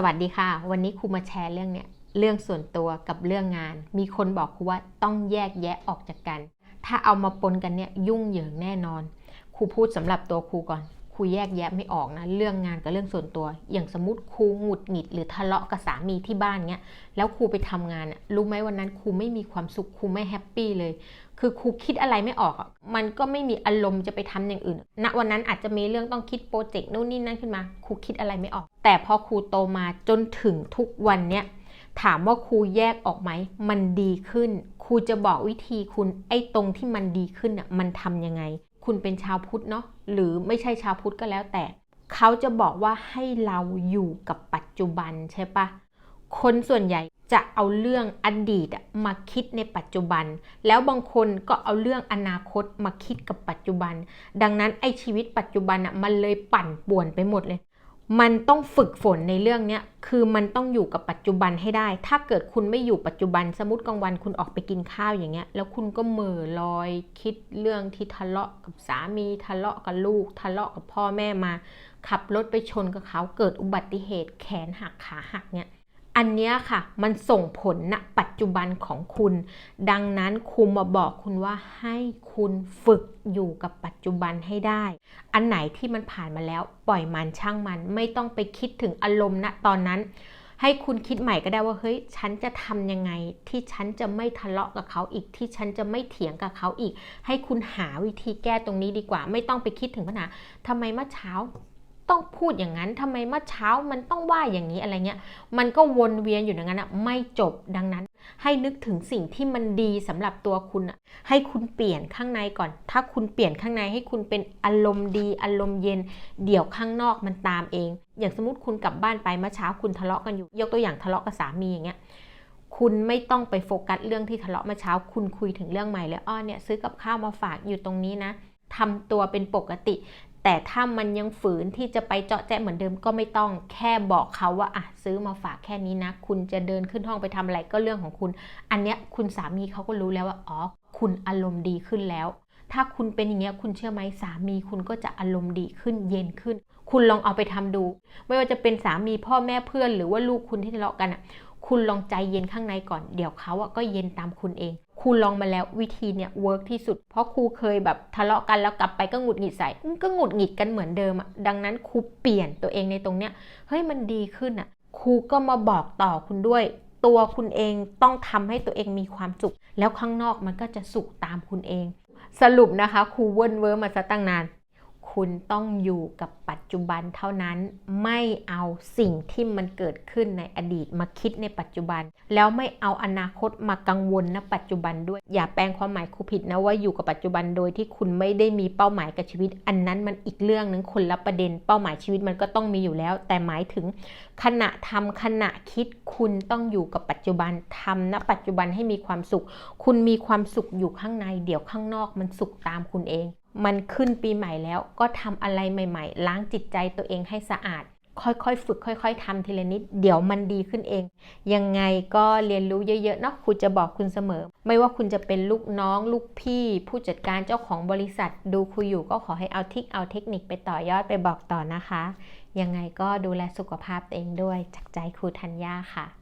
สวัสดีค่ะ วันนี้ครูมาแชร์เรื่องเนี่ยเรื่องส่วนตัวกับเรื่องงาน มีคนบอกครูว่าต้องแยกแยะออกจากกัน ถ้าเอามาปนกันเนี่ยยุ่งเหยิงแน่นอน ครูพูดสำหรับตัวครูก่อน ครูแยกแยะไม่ออกนะเรื่องงานกับเรื่องส่วนตัว อย่างสมมติครูหงุดหงิดหรือทะเลาะกับสามีที่บ้านเนี้ยแล้วครูไปทำงานรู้ไหมวันนั้นครูไม่มีความสุขครูไม่แฮปปี้เลย คือครูคิดอะไรไม่ออก มันก็ไม่มีอารมณ์จะไปทำอย่างอื่นณวันนั้นอาจจะมีเรื่องต้องคิดโปรเจกต์นู่นนี่นั่นขึ้นมาครูคิดอะไรไม่ออก แต่พอครูโตมาจนถึงทุกวันเนี้ยถามว่าครูแยกออกไหม มันดีขึ้น ครูจะบอกวิธีคุณไอ้ตรงที่มันดีขึ้นน่ะมันทำยังไง คุณเป็นชาวพุทธเนาะหรือไม่ใช่ชาวพุทธก็แล้วแต่ เขาจะบอกว่าให้เราอยู่กับปัจจุบันใช่ปะคนส่วนใหญ่จะเอาเรื่องอดีตมาคิดในปัจจุบัน แล้วบางคนก็เอาเรื่องอนาคตมาคิดกับปัจจุบัน ดังนั้นไอ้ชีวิตปัจจุบันอะมันเลยปั่นป่วนไปหมดเลย มันต้องฝึกฝนในเรื่องเนี้ยคือมันต้องอยู่กับปัจจุบันให้ได้ ถ้าเกิดคุณไม่อยู่ปัจจุบัน สมมติกลางวันคุณออกไปกินข้าวอย่างเงี้ย แล้วคุณก็เหม่อลอยคิดเรื่องที่ทะเลาะกับสามีทะเลาะกับลูก ทะเลาะกับพ่อแม่มา ขับรถไปชนกับเขาเกิดอุบัติเหตุแขนหักขาหักเนี่ย อันนี้ค่ะ มันส่งผลณปัจจุบันของคุณ ดังนั้นครูมาบอกคุณว่าให้คุณฝึกอยู่กับปัจจุบันให้ได้ อันไหนที่มันผ่านมาแล้วปล่อยมันช่างมัน ไม่ต้องไปคิดถึงอารมณ์ณตอนนั้น ให้คุณคิดใหม่ก็ได้ว่าเฮ้ยฉันจะทำยังไง ที่ฉันจะไม่ทะเลาะกับเขาอีกที่ฉันจะไม่เถียงกับเขาอีก ให้คุณหาวิธีแก้ตรงนี้ดีกว่า ไม่ต้องไปคิดถึงปัญหาทำไมเมื่อเช้า ต้องพูดอย่างนั้นทำไมเมื่อเช้ามันต้องว่าอย่างนี้อะไรเงี้ย มันก็วนเวียนอยู่อย่างนั้นอะไม่จบดังนั้น ให้นึกถึงสิ่งที่มันดีสำหรับตัวคุณอะให้คุณเปลี่ยนข้างในก่อน ถ้าคุณเปลี่ยนข้างในให้คุณเป็นอารมณ์ดี อารมณ์เย็น เดี๋ยวข้างนอกมันตามเอง อย่างสมมติคุณกลับบ้านไปเมื่อเช้าคุณทะเลาะกันอยู่ ยกตัวอย่างทะเลาะกับสามีอย่างเงี้ยคุณไม่ต้องไปโฟกัสเรื่องที่ทะเลาะเมื่อเช้า คุณคุยถึงเรื่องใหม่เลยอ้อเนี่ยซื้อกับข้าวมาฝากอยู่ตรงนี้นะทำตัวเป็นปกติ แต่ถ้ามันยังฝืนที่จะไปเจาะแจ๊เหมือนเดิมก็ไม่ต้องแค่บอกเขาว่าอะซื้อมาฝากแค่นี้นะ คุณจะเดินขึ้นห้องไปทำอะไรก็เรื่องของคุณ อันเนี้ยคุณสามีเขาก็รู้แล้วว่าอ๋อคุณอารมณ์ดีขึ้นแล้ว ถ้าคุณเป็นอย่างเงี้ยคุณเชื่อไหมสามีคุณก็จะอารมณ์ดีขึ้นเย็นขึ้น คุณลองเอาไปทำดู ไม่ว่าจะเป็นสามีพ่อแม่เพื่อน หรือว่าลูกคุณที่ทะเลาะกันอะคุณลองใจเย็นข้างในก่อน เดี๋ยวเขาอะก็เย็นตามคุณเอง ครูลองมาแล้ววิธีเนี่ยเวิร์กที่สุด เพราะครูเคยแบบทะเลาะกันแล้วกลับไปก็หงุดหงิดใส่ก็หงุดหงิดกันเหมือนเดิมอะดังนั้นครูเปลี่ยนตัวเองในตรงเนี้ยเฮ้ยมันดีขึ้นอะครูก็มาบอกต่อคุณด้วย ตัวคุณเองต้องทำให้ตัวเองมีความสุข แล้วข้างนอกมันก็จะสุขตามคุณเอง สรุปนะคะครูเวิร์นเวิร์มาซะตั้งนาน คุณต้องอยู่กับปัจจุบันเท่านั้น ไม่เอาสิ่งที่มันเกิดขึ้นในอดีตมาคิดในปัจจุบัน แล้วไม่เอาอนาคตมากังวลณปัจจุบันด้วย อย่าแปลงความหมายครูผิดนะว่าอยู่กับปัจจุบันโดยที่คุณไม่ได้มีเป้าหมายกับชีวิต อันนั้นมันอีกเรื่องหนึ่งคนละประเด็น เป้าหมายชีวิตมันก็ต้องมีอยู่แล้ว แต่หมายถึง ขณะทำขณะคิดคุณต้องอยู่กับปัจจุบันทำณปัจจุบันให้มีความสุข คุณมีความสุขอยู่ข้างในเดี๋ยวข้างนอกมันสุขตามคุณเอง มันขึ้นปีใหม่แล้วก็ทำอะไรใหม่ ๆ ล้างจิตใจตัวเองให้สะอาด ค่อยๆ ฝึก ค่อย ๆทำทีละนิด เดี๋ยวมันดีขึ้นเอง ยังไงก็เรียนรู้เยอะๆเนาะครูจะบอกคุณเสมอ ไม่ว่าคุณจะเป็นลูกน้อง ลูกพี่ ผู้จัดการเจ้าของบริษัท ดูครูอยู่ก็ขอให้เอาทิกเอาเทคนิคไปต่อยอดไปบอกต่อนะคะ ยังไงก็ดูแลสุขภาพตัวเองด้วยจากใจครูธัญญาค่ะ